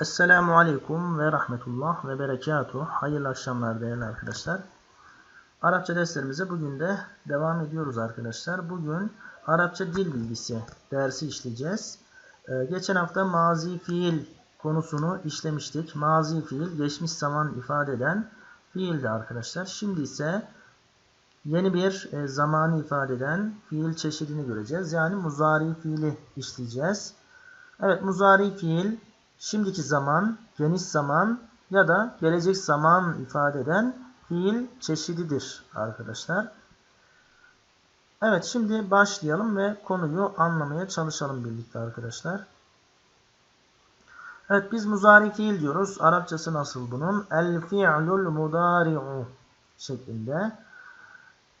Esselamu Aleyküm ve Rahmetullah ve Berekatuhu. Hayırlı akşamlar değerli arkadaşlar. Arapça derslerimize bugün de devam ediyoruz arkadaşlar. Bugün Arapça dil bilgisi dersi işleyeceğiz. Ee, geçen hafta mazi fiil konusunu işlemiştik. Mazi fiil geçmiş zaman ifade eden fiildi arkadaşlar. Şimdi ise yeni bir e, zamanı ifade eden fiil çeşidini göreceğiz. Yani muzari fiili işleyeceğiz. Evet muzari fiil şimdiki zaman, geniş zaman ya da gelecek zaman ifade eden fiil çeşididir arkadaşlar. Evet şimdi başlayalım ve konuyu anlamaya çalışalım birlikte arkadaşlar. Evet biz muzari fiil diyoruz. Arapçası nasıl bunun? El fi'lul mudari'u şeklinde.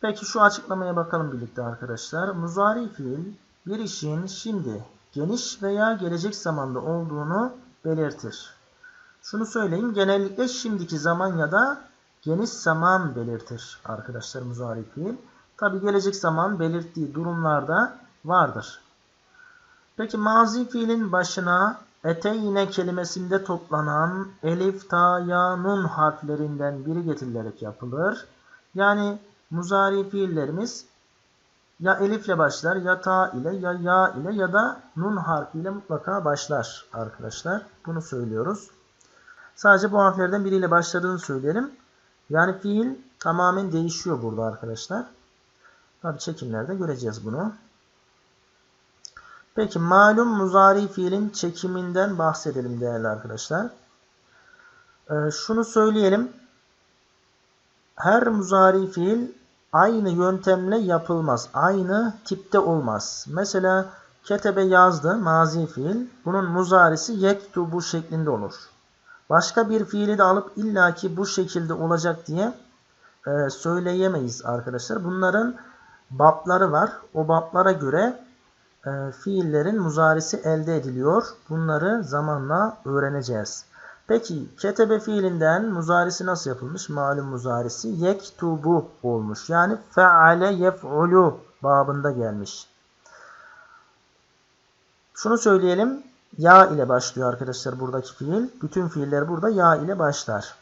Peki şu açıklamaya bakalım birlikte arkadaşlar. Muzari fiil bir işin şimdi geniş veya gelecek zamanda olduğunu belirtir. Şunu söyleyeyim. Genellikle şimdiki zaman ya da geniş zaman belirtir arkadaşlar muzari fiil. Tabi gelecek zaman belirttiği durumlarda vardır. Peki mazi fiilin başına eteyne kelimesinde toplanan elif, ta, ya, nun harflerinden biri getirilerek yapılır. Yani muzari fiillerimiz ya elifle başlar ya ta ile ya ya ile ya da nun harfiyle mutlaka başlar arkadaşlar. Bunu söylüyoruz. Sadece bu harflerden biriyle başladığını söyleyelim. Yani fiil tamamen değişiyor burada arkadaşlar. Tabi çekimlerde göreceğiz bunu. Peki malum muzari fiilin çekiminden bahsedelim değerli arkadaşlar. Ee, şunu söyleyelim. Her muzari fiil aynı yöntemle yapılmaz. Aynı tipte olmaz. Mesela ketebe yazdı mazi fiil. Bunun muzarisi yektubu şeklinde olur. Başka bir fiili de alıp illaki bu şekilde olacak diye e, söyleyemeyiz arkadaşlar. Bunların bapları var. O baplara göre e, fiillerin muzarisi elde ediliyor. Bunları zamanla öğreneceğiz. Peki ketebe fiilinden muzarisi nasıl yapılmış? Malum muzarisi yektubu olmuş. Yani feale yef'ulu babında gelmiş. Şunu söyleyelim. Ya ile başlıyor arkadaşlar buradaki fiil. Bütün fiiller burada ya ile başlar.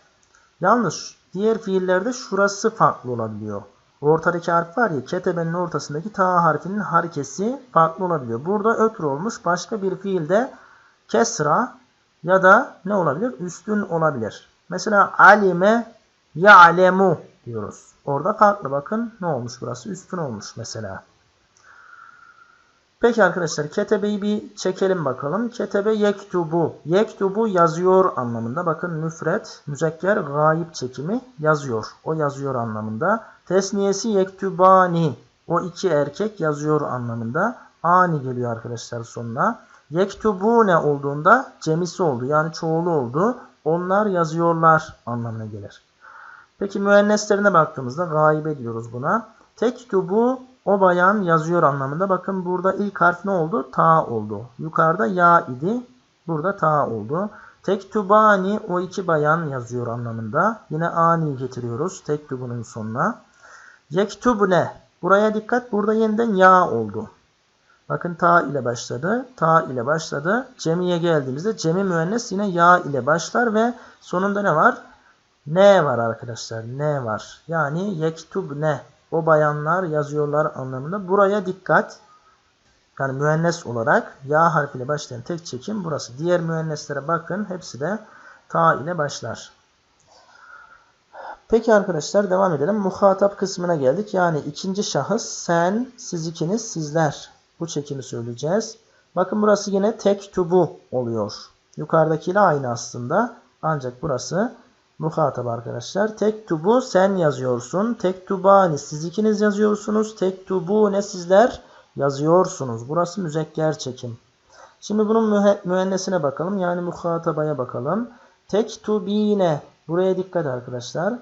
Yalnız diğer fiillerde şurası farklı olabiliyor. Ortadaki harf var ya ketebenin ortasındaki ta harfinin harekesi farklı olabiliyor. Burada ötür olmuş. Başka bir fiilde kesra ya da ne olabilir? Üstün olabilir. Mesela alime ya'lemu diyoruz. Orada farklı bakın ne olmuş burası? Üstün olmuş mesela. Peki arkadaşlar ketebeyi bir çekelim bakalım. Ketebe yektubu. Yektubu yazıyor anlamında. Bakın müfret, müzekker, gayip çekimi yazıyor. O yazıyor anlamında. Tesniyesi yektubani. O iki erkek yazıyor anlamında. Ani geliyor arkadaşlar sonuna. Yektubune olduğunda cemisi oldu. Yani çoğulu oldu. Onlar yazıyorlar anlamına gelir. Peki müenneslerine baktığımızda gaibe diyoruz buna. Tektubu o bayan yazıyor anlamında. Bakın burada ilk harf ne oldu? Ta oldu. Yukarıda ya idi. Burada ta oldu. Tektubani o iki bayan yazıyor anlamında. Yine ani getiriyoruz tektubunun sonuna. Yektubne buraya dikkat. Burada yeniden ya oldu. Bakın ta ile başladı. Ta ile başladı. Cemiye geldiğimizde cemi müennes yine ya ile başlar ve sonunda ne var? Ne var arkadaşlar? Ne var? Yani yektubne o bayanlar yazıyorlar anlamında. Buraya dikkat. Yani müennes olarak ya harfiyle başlayan tek çekim burası. Diğer müenneslere bakın. Hepsi de ta ile başlar. Peki arkadaşlar devam edelim. Muhatap kısmına geldik. Yani ikinci şahıs sen, siz ikiniz, sizler. Bu çekimi söyleyeceğiz. Bakın burası yine tek tubu oluyor. Yukarıdakiyle aynı aslında. Ancak burası muhatap arkadaşlar. Tek tubu sen yazıyorsun. Tek tubani siz ikiniz yazıyorsunuz. Tek tubu ne sizler yazıyorsunuz. Burası müzekker çekim. Şimdi bunun müennesine bakalım. Yani muhatabaya bakalım. Tek tubine. Buraya dikkat arkadaşlar.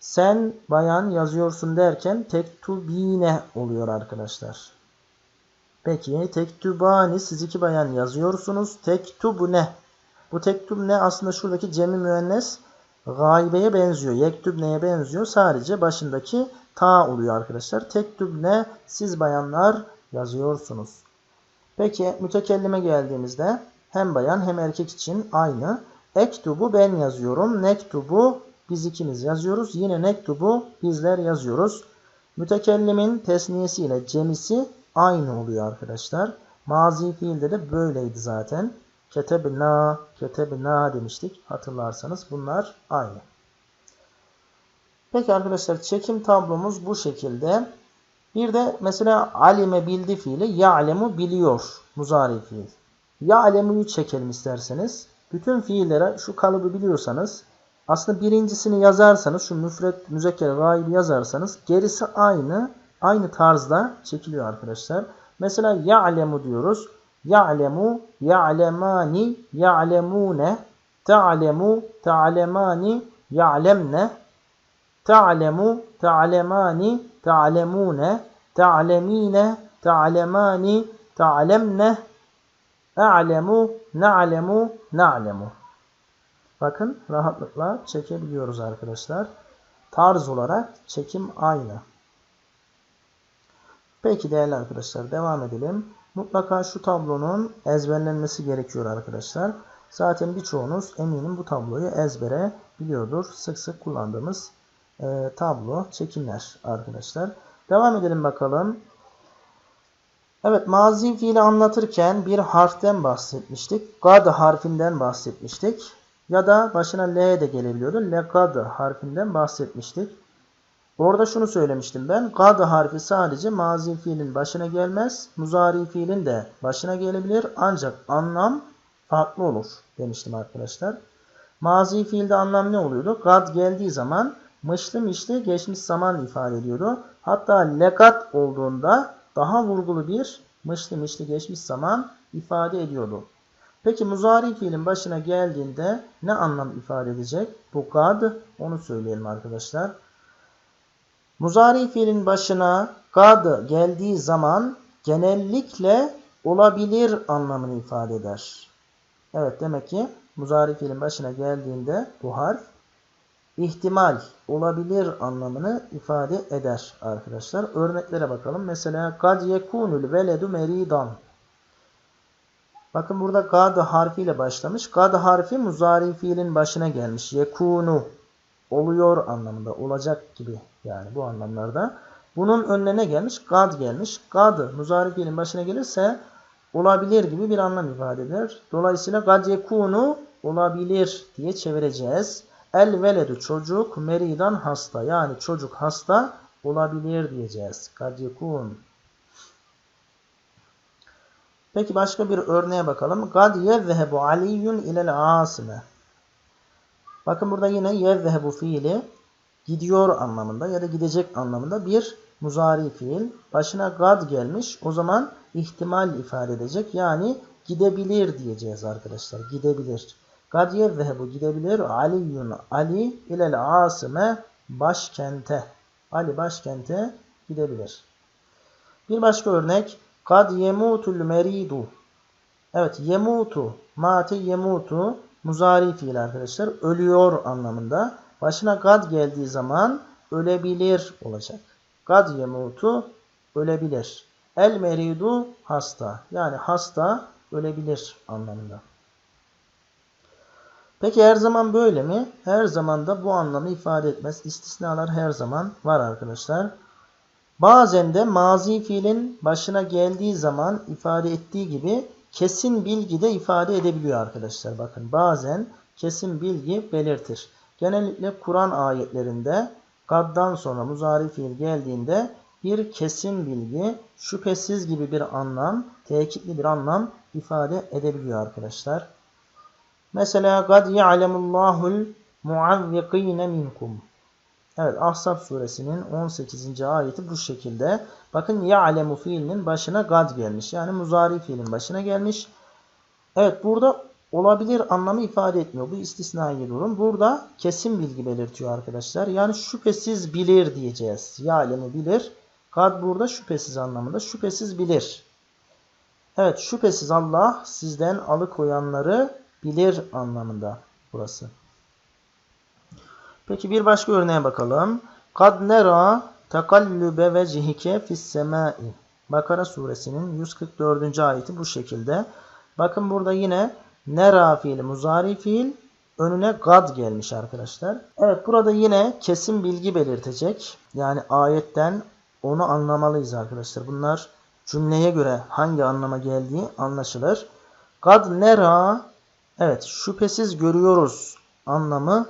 Sen bayan yazıyorsun derken tek tubine oluyor arkadaşlar. Peki tektubani siz iki bayan yazıyorsunuz. Tektubu ne? Bu tektub ne? Aslında şuradaki cemi müennes gaybeye benziyor. Yektub neye benziyor? Sadece başındaki ta oluyor arkadaşlar. Tektub ne? Siz bayanlar yazıyorsunuz. Peki mütekellime geldiğimizde hem bayan hem erkek için aynı. Ektubu ben yazıyorum. Nektubu biz ikimiz yazıyoruz. Yine nektubu bizler yazıyoruz. Mütekellimin tesniyesi ile cemisi aynı oluyor arkadaşlar. Mazi fiilde de böyleydi zaten. Ketebna, ketebna demiştik. Hatırlarsanız bunlar aynı. Peki arkadaşlar çekim tablomuz bu şekilde. Bir de mesela alime bildi fiili ya'lemu biliyor muzari fiil. Ya'lemu'yu çekelim isterseniz. Bütün fiillere şu kalıbı biliyorsanız aslında birincisini yazarsanız şu müfret müzekker gayb yazarsanız gerisi aynı aynı tarzda çekiliyor arkadaşlar. Mesela ya'lemu diyoruz. Ya'lemu, ya'lemani, ya'lemune, ta'lemu, ta'lemani, ya'lemne, ta'lemu, ta'lemani, ta'lemune, ta'lemine, ta'lemani, ta'lemne, a'lemu, na'lemu, na'lemu. Bakın rahatlıkla çekebiliyoruz arkadaşlar. Tarz olarak çekim aynı. Peki değerli arkadaşlar devam edelim. Mutlaka şu tablonun ezberlenmesi gerekiyor arkadaşlar. Zaten birçoğunuz eminim bu tabloyu ezbere biliyordur. Sık sık kullandığımız e, tablo, çekimler arkadaşlar. Devam edelim bakalım. Evet mazi fiili anlatırken bir harften bahsetmiştik. Gad harfinden bahsetmiştik. Ya da başına L de gelebiliyordu. Legad harfinden bahsetmiştik. Orada şunu söylemiştim ben. Gad harfi sadece mazi fiilin başına gelmez. Muzari fiilin de başına gelebilir. Ancak anlam farklı olur demiştim arkadaşlar. Mazi fiilde anlam ne oluyordu? Gad geldiği zaman mışlı mişli geçmiş zaman ifade ediyordu. Hatta lekat olduğunda daha vurgulu bir mışlı mişli geçmiş zaman ifade ediyordu. Peki muzari fiilin başına geldiğinde ne anlam ifade edecek? Bu gad onu söyleyelim arkadaşlar. Muzari fiilin başına gad geldiği zaman genellikle olabilir anlamını ifade eder. Evet demek ki muzari fiilin başına geldiğinde bu harf ihtimal olabilir anlamını ifade eder arkadaşlar. Örneklere bakalım. Mesela kad yekunul veledu meridan. Bakın burada gad harfiyle başlamış. Gad harfi muzari fiilin başına gelmiş. Yekunu oluyor anlamında. Olacak gibi yani bu anlamlarda. Bunun önüne ne gelmiş? Gad gelmiş. Gad muzari fiilin başına gelirse olabilir gibi bir anlam ifade eder. Dolayısıyla gad yekunu olabilir diye çevireceğiz. El veledu çocuk meridan hasta. Yani çocuk hasta olabilir diyeceğiz. Gad yekun. Peki başka bir örneğe bakalım. Gad yezhebu aliyyun ilel asime. Bakın burada yine yezhebu fiili gidiyor anlamında ya da gidecek anlamında bir muzari fiil. Başına gad gelmiş. O zaman ihtimal ifade edecek. Yani gidebilir diyeceğiz arkadaşlar. Gidebilir. Gad yezhebu gidebilir. Aliyyun Ali ilel asime başkente. Ali başkente gidebilir. Bir başka örnek. Kad yemutul meridu. Evet yemutu. Mate yemutu. Muzari fiil arkadaşlar. Ölüyor anlamında. Başına kad geldiği zaman ölebilir olacak. Kad yemutu ölebilir. El meridu hasta. Yani hasta ölebilir anlamında. Peki her zaman böyle mi? Her zaman da bu anlamı ifade etmez. İstisnalar her zaman var arkadaşlar. Bazen de mazi fiilin başına geldiği zaman ifade ettiği gibi kesin bilgi de ifade edebiliyor arkadaşlar. Bakın bazen kesin bilgi belirtir. Genellikle Kur'an ayetlerinde kaddan sonra muzari fiil geldiğinde bir kesin bilgi, şüphesiz gibi bir anlam, tekitli bir anlam ifade edebiliyor arkadaşlar. Mesela قَدْ يَعْلَمُ اللّٰهُ الْمُعَوِّقِينَ مِنْكُمْ Evet Ahzab suresinin 18. ayeti bu şekilde. Bakın ya'lemu fiilinin başına gad gelmiş. Yani muzari fiilin başına gelmiş. Evet burada olabilir anlamı ifade etmiyor. Bu istisnai durum. Burada kesin bilgi belirtiyor arkadaşlar. Yani şüphesiz bilir diyeceğiz. Ya'lemu bilir. Gad burada şüphesiz anlamında. Şüphesiz bilir. Evet şüphesiz Allah sizden alıkoyanları bilir anlamında burası. Peki bir başka örneğe bakalım. Kad nera tekallübe vecihike fis semai. Bakara suresinin 144. ayeti bu şekilde. Bakın burada yine nera fiili muzari fiil önüne gad gelmiş arkadaşlar. Evet burada yine kesin bilgi belirtecek. Yani ayetten onu anlamalıyız arkadaşlar. Bunlar cümleye göre hangi anlama geldiği anlaşılır. Gad nera evet şüphesiz görüyoruz anlamı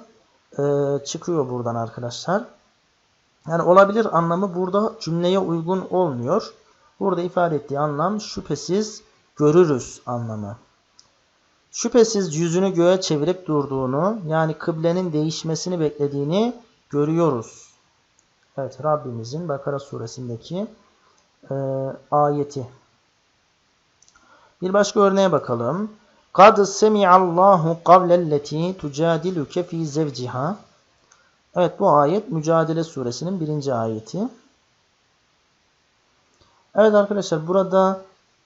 e, çıkıyor buradan arkadaşlar. Yani olabilir anlamı burada cümleye uygun olmuyor. Burada ifade ettiği anlam şüphesiz görürüz anlamı. Şüphesiz yüzünü göğe çevirip durduğunu yani kıblenin değişmesini beklediğini görüyoruz. Evet Rabbimizin Bakara suresindeki e, ayeti. Bir başka örneğe bakalım. Kad semi'allahu kavlelleti tucadiluke fi zevciha. Evet bu ayet Mücadele suresinin birinci ayeti. Evet arkadaşlar burada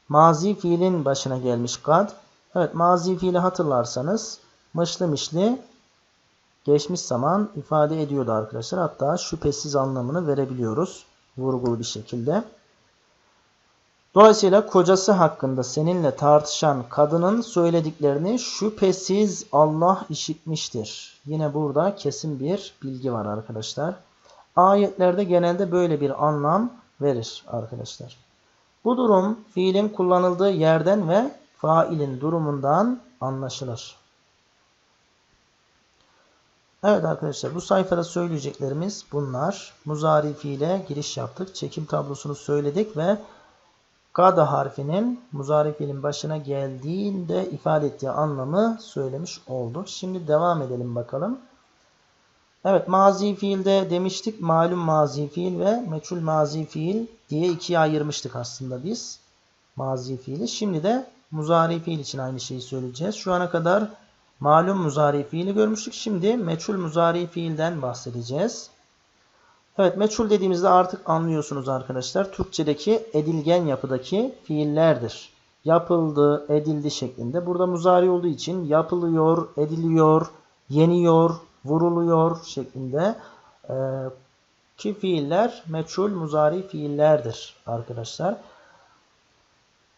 mazi fiilin başına gelmiş kad. Evet mazi fiili hatırlarsanız mışlı mişli geçmiş zaman ifade ediyordu arkadaşlar. Hatta şüphesiz anlamını verebiliyoruz vurgulu bir şekilde. Dolayısıyla kocası hakkında seninle tartışan kadının söylediklerini şüphesiz Allah işitmiştir. Yine burada kesin bir bilgi var arkadaşlar. Ayetlerde genelde böyle bir anlam verir arkadaşlar. Bu durum fiilin kullanıldığı yerden ve failin durumundan anlaşılır. Evet arkadaşlar bu sayfada söyleyeceklerimiz bunlar. Muzari fiile giriş yaptık. Çekim tablosunu söyledik ve Kada harfinin muzari fiilin başına geldiğinde ifade ettiği anlamı söylemiş olduk. Şimdi devam edelim bakalım. Evet mazi fiilde demiştik malum mazi fiil ve meçhul mazi fiil diye ikiye ayırmıştık aslında biz. Mazi fiili. Şimdi de muzari fiil için aynı şeyi söyleyeceğiz. Şu ana kadar malum muzari fiili görmüştük. Şimdi meçhul muzari fiilden bahsedeceğiz. Evet meçhul dediğimizde artık anlıyorsunuz arkadaşlar. Türkçedeki edilgen yapıdaki fiillerdir. Yapıldı, edildi şeklinde. Burada muzari olduğu için yapılıyor, ediliyor, yeniyor, vuruluyor şeklinde e, ki fiiller meçhul muzari fiillerdir arkadaşlar.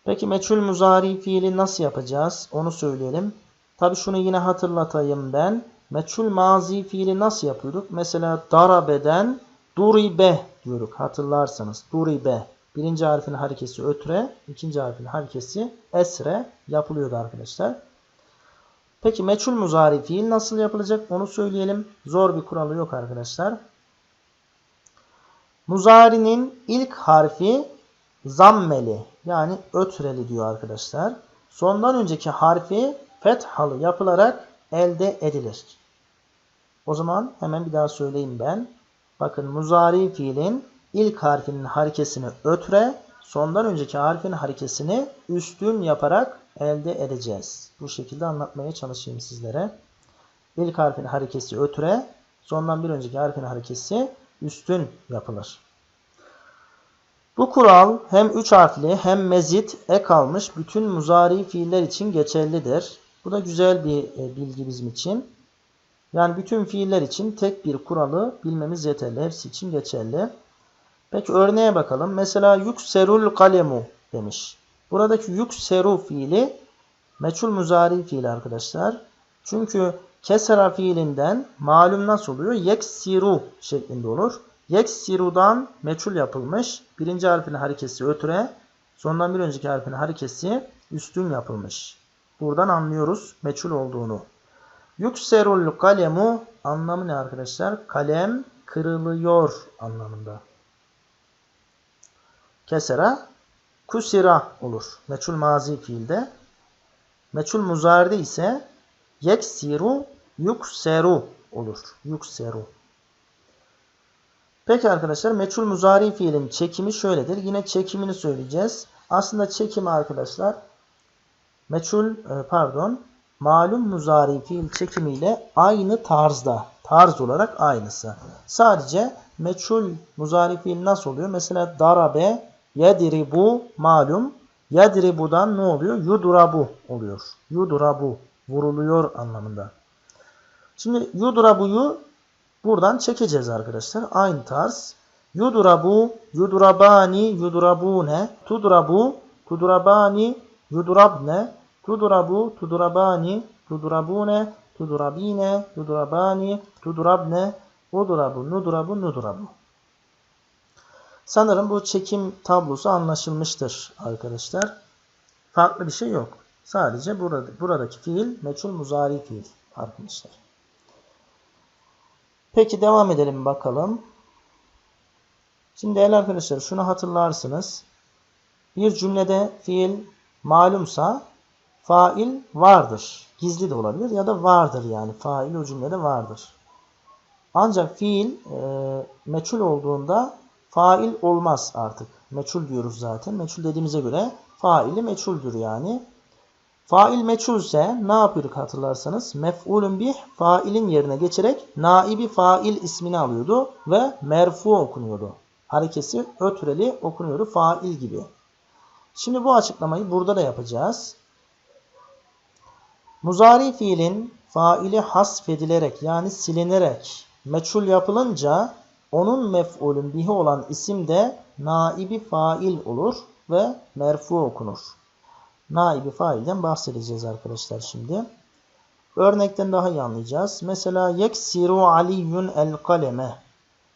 Peki meçhul muzari fiili nasıl yapacağız? Onu söyleyelim. Tabi şunu yine hatırlatayım ben. Meçhul mazi fiili nasıl yapıyorduk? Mesela darabeden duribe diyorduk hatırlarsanız. Duribe. Birinci harfin harekesi ötre, ikinci harfin harekesi esre yapılıyordu arkadaşlar. Peki meçhul muzari fiil nasıl yapılacak onu söyleyelim. Zor bir kuralı yok arkadaşlar. Muzari'nin ilk harfi zammeli yani ötreli diyor arkadaşlar. Sondan önceki harfi fethalı yapılarak elde edilir. O zaman hemen bir daha söyleyeyim ben. Bakın muzari fiilin ilk harfinin harekesini ötre, sondan önceki harfin harekesini üstün yaparak elde edeceğiz. Bu şekilde anlatmaya çalışayım sizlere. İlk harfin harekesi ötre, sondan bir önceki harfin harekesi üstün yapılır. Bu kural hem üç harfli hem mezit ek almış bütün muzari fiiller için geçerlidir. Bu da güzel bir e, bilgi bizim için. Yani bütün fiiller için tek bir kuralı bilmemiz yeterli. Hepsi için geçerli. Peki örneğe bakalım. Mesela yukserul kalemu demiş. Buradaki yukseru fiili meçhul muzari fiil arkadaşlar. Çünkü kesera fiilinden malum nasıl oluyor? Yeksiru şeklinde olur. Yeksiru'dan meçhul yapılmış. Birinci harfin harekesi ötüre. Sondan bir önceki harfin harekesi üstün yapılmış. Buradan anlıyoruz meçhul olduğunu. Yükserul kalemu anlamı ne arkadaşlar? Kalem kırılıyor anlamında. Kesera kusira olur. Meçhul mazi fiilde. Meçhul muzaride ise yeksiru yukseru olur. Yukseru. Peki arkadaşlar meçhul muzari fiilin çekimi şöyledir. Yine çekimini söyleyeceğiz. Aslında çekim arkadaşlar meçhul e, pardon malum muzari fiil çekimiyle aynı tarzda. Tarz olarak aynısı. Sadece meçhul muzari fiil nasıl oluyor? Mesela darabe yedribu malum yedribudan ne oluyor? Yudrabu oluyor. Yudrabu vuruluyor anlamında. Şimdi yudrabuyu buradan çekeceğiz arkadaşlar. Aynı tarz. Yudrabu, yudrabani, yudrabune, tudrabu, tudrabani, yudrabne, Tudrabu, tudrabani, tudrabune, tudrabine, tudrabani, tudrabne, udrabu, nudrabu, nudrabu. Sanırım bu çekim tablosu anlaşılmıştır arkadaşlar. Farklı bir şey yok. Sadece burada, buradaki fiil meçhul muzari fiil arkadaşlar. Peki devam edelim bakalım. Şimdi değerli arkadaşlar şunu hatırlarsınız. Bir cümlede fiil malumsa fail vardır. Gizli de olabilir ya da vardır yani. Fail o cümlede vardır. Ancak fiil e, meçhul olduğunda fail olmaz artık. Meçhul diyoruz zaten. Meçhul dediğimize göre faili meçhuldür yani. Fail meçhulse ne yapıyorduk hatırlarsanız? Mef'ulün bih failin yerine geçerek naibi fail ismini alıyordu ve merfu okunuyordu. Harekesi ötreli okunuyordu fail gibi. Şimdi bu açıklamayı burada da yapacağız. Muzari fiilin faili hasfedilerek yani silinerek meçhul yapılınca onun mef'ulün bihi olan isim de naibi fail olur ve merfu okunur. Naibi failden bahsedeceğiz arkadaşlar şimdi. Örnekten daha iyi anlayacağız. Mesela yeksiru aliyun el kaleme.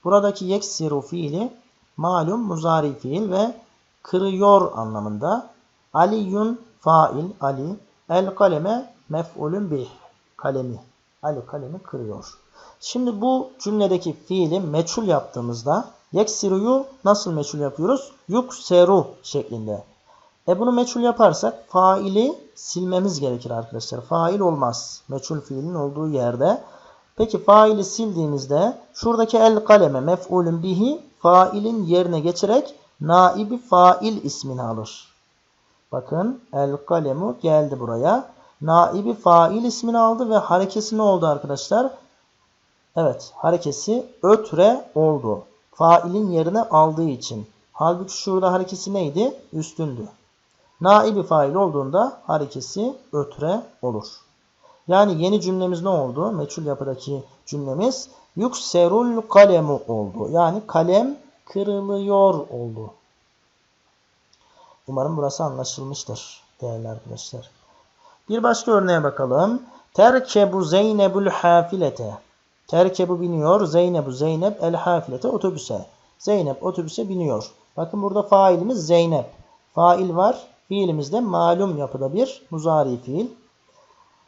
Buradaki yeksiru fiili malum muzari fiil ve kırıyor anlamında. Aliyun fail ali el kaleme mef'ulün bih kalemi. Ali kalemi kırıyor. Şimdi bu cümledeki fiili meçhul yaptığımızda yeksiruyu nasıl meçhul yapıyoruz? Yukseru şeklinde. E bunu meçhul yaparsak faili silmemiz gerekir arkadaşlar. Fail olmaz. Meçhul fiilin olduğu yerde. Peki faili sildiğimizde şuradaki el kaleme mef'ulün bihi failin yerine geçerek naibi fail ismini alır. Bakın el kalemu geldi buraya. Naibi fail ismini aldı ve harekesi ne oldu arkadaşlar? Evet harekesi ötre oldu. Failin yerine aldığı için. Halbuki şurada harekesi neydi? Üstündü. Naibi fail olduğunda harekesi ötre olur. Yani yeni cümlemiz ne oldu? Meçhul yapıdaki cümlemiz yukserul kalemu oldu. Yani kalem kırılıyor oldu. Umarım burası anlaşılmıştır değerli arkadaşlar. Bir başka örneğe bakalım. Terkebu Zeynebul hafilete. Terkebu biniyor. Zeynebu Zeynep el hafilete otobüse. Zeynep otobüse biniyor. Bakın burada failimiz Zeynep. Fail var. Fiilimiz de malum yapıda bir muzari fiil.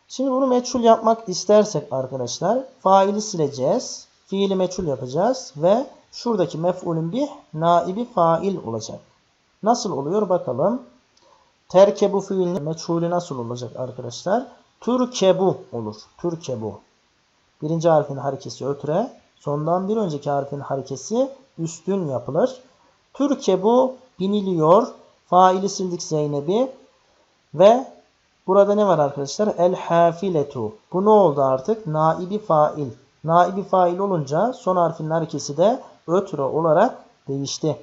Şimdi bunu meçhul yapmak istersek arkadaşlar faili sileceğiz. Fiili meçhul yapacağız ve şuradaki mef'ulün bir naibi fail olacak. Nasıl oluyor bakalım. Terkebu fiilinin meçhulü nasıl olacak arkadaşlar? Türkebu olur. Türkebu. Birinci harfin harekesi ötre. Sondan bir önceki harfin harekesi üstün yapılır. Türkebu biniliyor. Faili sildik Zeynep'i. Ve burada ne var arkadaşlar? El hafiletu. Bu ne oldu artık? Naibi fail. Naibi fail olunca son harfin harekesi de ötre olarak değişti.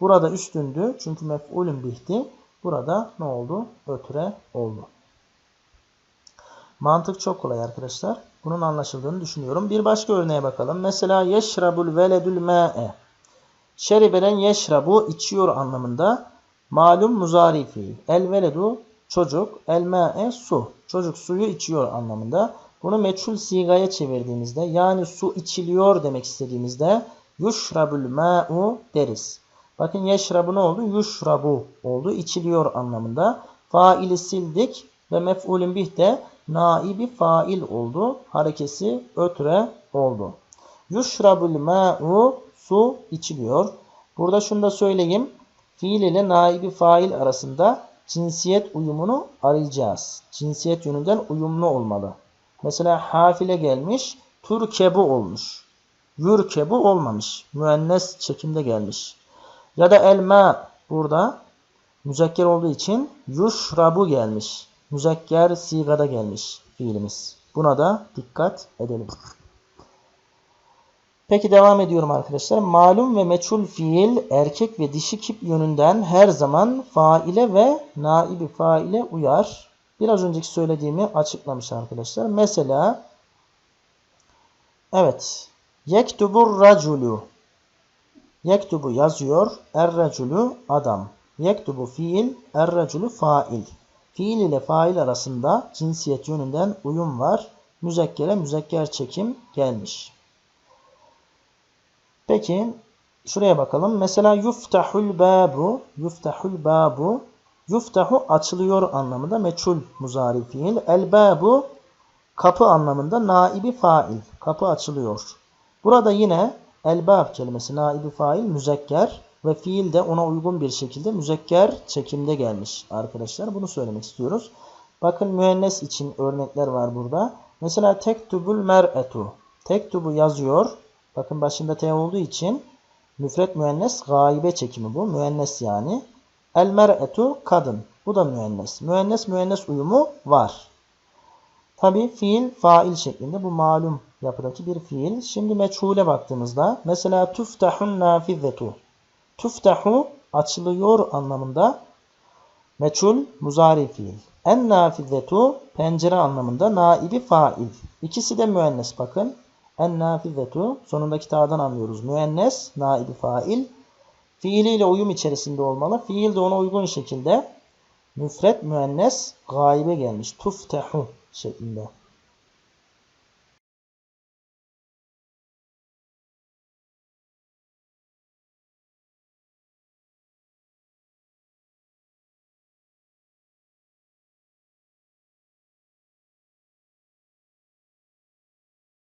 Burada üstündü. Çünkü mef'ulün bihti. Burada ne oldu? Ötre oldu. Mantık çok kolay arkadaşlar. Bunun anlaşıldığını düşünüyorum. Bir başka örneğe bakalım. Mesela yeşrabul veledül ma'e. Şeribeden yeşrabu içiyor anlamında. Malum muzari fiil. El veledu çocuk. El ma'e su. Çocuk suyu içiyor anlamında. Bunu meçhul sigaya çevirdiğimizde yani su içiliyor demek istediğimizde yuşrabul ma'u deriz. Bakın yeşrabu ne oldu? Yuşrabu oldu. İçiliyor anlamında. Faili sildik ve mef'ulün bih de naibi fail oldu. Harekesi ötre oldu. Yuşrabul ma'u su içiliyor. Burada şunu da söyleyeyim. Fiil ile naibi fail arasında cinsiyet uyumunu arayacağız. Cinsiyet yönünden uyumlu olmalı. Mesela hafile gelmiş, turkebu olmuş. Yürkebu olmamış. Müennes çekimde gelmiş. Ya da elma burada müzekker olduğu için yuşrabu gelmiş. Müzekker sigada gelmiş fiilimiz. Buna da dikkat edelim. Peki devam ediyorum arkadaşlar. Malum ve meçhul fiil erkek ve dişi kip yönünden her zaman faile ve naibi faile uyar. Biraz önceki söylediğimi açıklamış arkadaşlar. Mesela evet yektubur raculu Yektubu yazıyor. Er-raculu adam. Yektubu fiil. Er-raculu fail. Fiil ile fail arasında cinsiyet yönünden uyum var. Müzekkere müzekker çekim gelmiş. Peki şuraya bakalım. Mesela yuftahul babu, yuftahul babu, yuftahu açılıyor anlamında meçhul muzari fiil. El babu kapı anlamında naibi fail. Kapı açılıyor. Burada yine elbab kelimesi naibi fail müzekker ve fiil de ona uygun bir şekilde müzekker çekimde gelmiş arkadaşlar. Bunu söylemek istiyoruz. Bakın müennes için örnekler var burada. Mesela tektubul mer'etu. Tektubu yazıyor. Bakın başında T olduğu için müfret müennes gaibe çekimi bu. Müennes yani. El mer'etu kadın. Bu da müennes. Müennes müennes uyumu var. Tabi fiil fail şeklinde. Bu malum yapıdaki bir fiil. Şimdi meçhule baktığımızda mesela tuftahun nafizetu. Tuftahu açılıyor anlamında meçhul muzari fiil. En nafizetu pencere anlamında naibi fail. İkisi de müennes bakın. En nafizetu sonundaki ta'dan anlıyoruz. Müennes naibi fail. Fiiliyle uyum içerisinde olmalı. Fiil de ona uygun şekilde müfret müennes gaibe gelmiş. Tuftehu şeklinde.